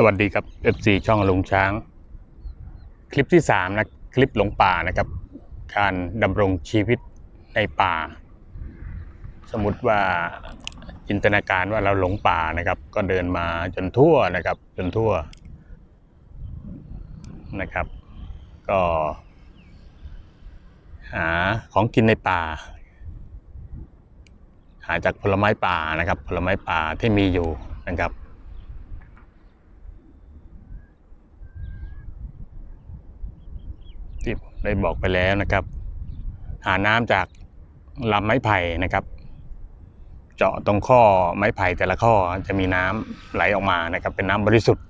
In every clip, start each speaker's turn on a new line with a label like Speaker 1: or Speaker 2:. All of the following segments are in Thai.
Speaker 1: สวัสดีครับ FC ช่องลุงช้าง คลิปที่3นะคลิปหลงป่านะครับ การดำรงชีวิตในป่า สมมติว่าจินตนาการว่าเราหลงป่านะครับ ก็เดินมาจนทั่วนะครับ จนทั่วนะครับ ก็ หาของกินในป่า หาจากผลไม้ป่านะครับ ผลไม้ป่าที่มีอยู่นะครับ ที่ผมได้บอกไปแล้วนะครับ หาน้ำจากลำไม้ไผ่นะครับ เจาะตรงข้อไม้ไผ่แต่ละข้อจะมีน้ำไหลออกมานะครับ เป็นน้ำบริสุทธิ์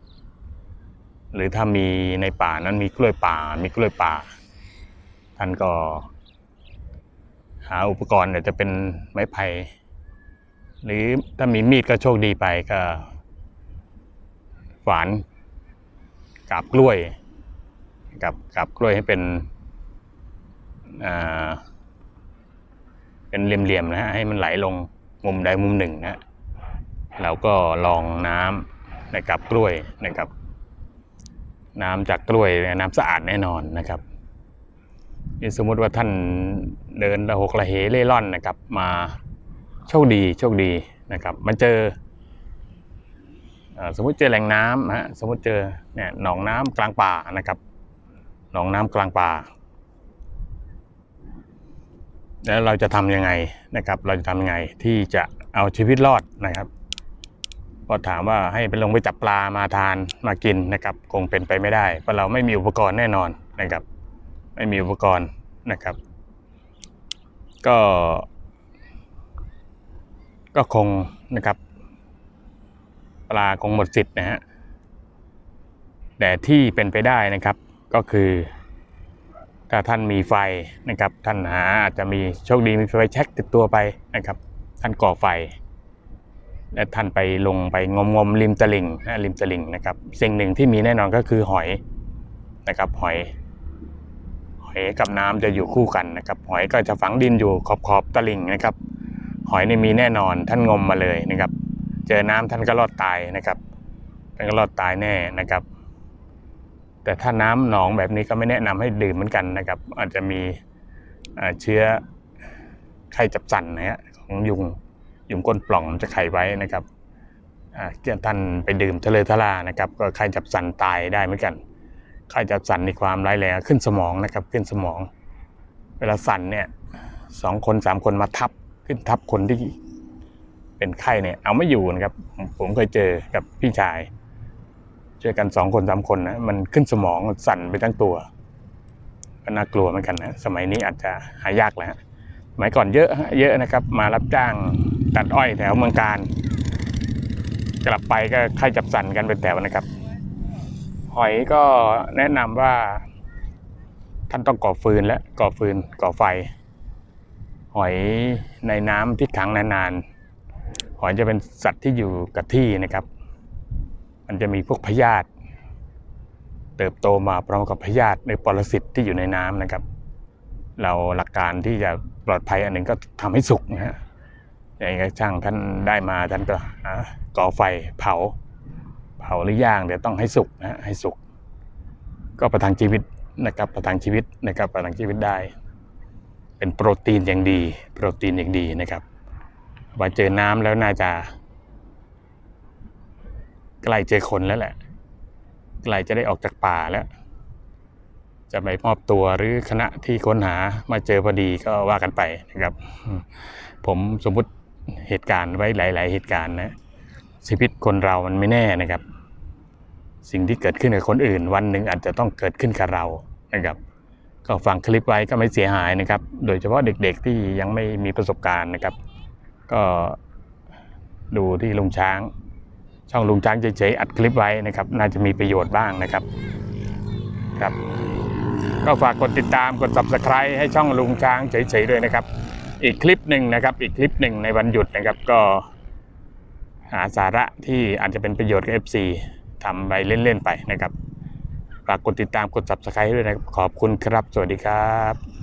Speaker 1: หรือถ้ามีในป่านั้นมีกล้วยป่า มีกล้วยป่า ท่านก็หาอุปกรณ์เนี่ยจะเป็นไม้ไผ่หรือถ้ามีมีดก็โชคดีไปก็ฝานกาบกล้วย กับกับกล้วยให้เป็นอ่าเป็นเหลี่ยมๆนะฮะให้มันไหลลงมุมใดมุมหนึ่งนะฮะเราก็ลองน้ำในกับกล้วยนะครับ น้ำจากกล้วยน้ำสะอาดแน่นอนนะครับนี่สมมติว่าท่านเดินระหกระเหเล่ร่อนนะครับ มาโชคดีโชคดีนะครับ มาเจออ่อสมมติเจอแหล่งน้ำนะฮะสมมติเจอเนี่ยหนองน้ำกลางป่านะครับ หนองน้ำกลางป่า แล้วเราจะทำยังไงนะครับ เราจะทำยังไงที่จะเอาชีวิตรอดนะครับพอถามว่าให้ไปลงไปจับปลามาทานมากินนะครับ คงเป็นไปไม่ได้เพราะเราไม่มีอุปกรณ์แน่นอนนะครับ ไม่มีอุปกรณ์นะครับ ก็ ก็คงนะครับ ปลาคงหมดสิทธิ์นะฮะแต่ที่เป็นไปได้นะครับ ก็คือถ้าท่านมีไฟนะครับ ท่านหาอาจจะมีโชคดีมีไฟแช็กติดตัวไปนะครับ ท่านก่อไฟ และท่านไปลงไปงมงมริมตลิ่งนะริมตลิ่งนะครับ สิ่งหนึ่งที่มีแน่นอนก็คือหอยนะครับหอย หอยกับน้ำจะอยู่คู่กันนะครับ หอยก็จะฝังดินอยู่ขอบขอบๆตลิ่งนะครับ หอยนี่มีแน่นอนท่านงมมาเลยนะครับ เจอน้ำท่านก็รอดตายนะครับท่านก็รอดตายแน่นะครับ แต่ถ้าน้ำหนองแบบนี้ก็ไม่แนะนำให้ดื่มเหมือนกันนะครับ อาจจะมีเชื้อไข้จับสันนะฮะของยุงยุงก้นปล่องจะไข่ไว้นะครับท่านไปดื่มทะเลทลานะครับ ก็ไข้จับสันตายได้เหมือนกันไข้จับสันในความร้ายแรงขึ้นสมองนะครับ ขึ้นสมอง เวลาสันเนี่ยสองคนสามคนมาทับขึ้นทับคนที่เป็นไข้เนี่ยเอาไม่อยู่นะครับ ผมเคยเจอกับพี่ชาย เจอกันสองคนสามคนนะมันขึ้นสมองสั่นไปทั้งตัว ก็น่ากลัวเหมือนกันนะสมัยนี้อาจจะหายากแล้วฮะสมัยก่อนเยอะเยอะนะครับ มารับจ้างตัดอ้อยแถวเมืองการ กลับไปก็ไข้จับสั่นกันเป็นแถวนะครับ หอยก็แนะนำว่า ท่านต้องก่อฟืนและก่อฟืนก่อไฟ หอยในน้ำที่ขังนานๆหอยจะเป็นสัตว์ที่อยู่กับที่นะครับ มันจะมีพวกพยาธิเติบโตมาพร้อมกับพยาธิในปรสิตที่อยู่ในน้ำนะครับ เราหลักการที่จะปลอดภัยอันหนึ่งก็ทำให้สุกนะฮะอย่างช่างท่านได้มาท่านก็หาก่อไฟเผา เผาหรือย่างเดี๋ยวต้องให้สุกนะฮะให้สุก ก็ประทังชีวิตนะครับประทังชีวิตนะครับประทังชีวิตได้ เป็นโปรตีนอย่างดี โปรตีนอย่างดีนะครับว่าเจอน้ำแล้วน่าจะ ใกล้เจอคนแล้วแหละใกล้จะได้ออกจากป่าแล้ว จะไปมอบตัวหรือคณะที่ค้นหามาเจอพอดีก็ว่ากันไปนะครับ ผมสมมุติเหตุการณ์ไว้หลาย ๆ เหตุการณ์นะชีวิตคนเรามันไม่แน่นะครับ สิ่งที่เกิดขึ้นกับคนอื่น วันหนึ่งอาจจะต้องเกิดขึ้นกับเรานะครับ ก็ฟังคลิปไว้ก็ไม่เสียหายนะครับ โดยเฉพาะเด็ก ๆ ที่ยังไม่มีประสบการณ์นะครับ ก็ดูที่ลุงช้าง ช่องลุงช้างเฉยๆอัดคลิปไว้นะครับ น่าจะมีประโยชน์บ้างนะครับครับ ก็ฝากกดติดตามกด subscribe ให้ช่องลุงช้างเฉยๆด้วยนะครับ อีกคลิปหนึ่งนะครับ อีกคลิปหนึ่งในวันหยุดนะครับก็หาสาระที่อาจจะเป็นประโยชน์กับ FC ทำไปเล่นๆไปนะครับ ฝากกดติดตามกด subscribe ด้วยนะครับ ขอบคุณครับ สวัสดีครับ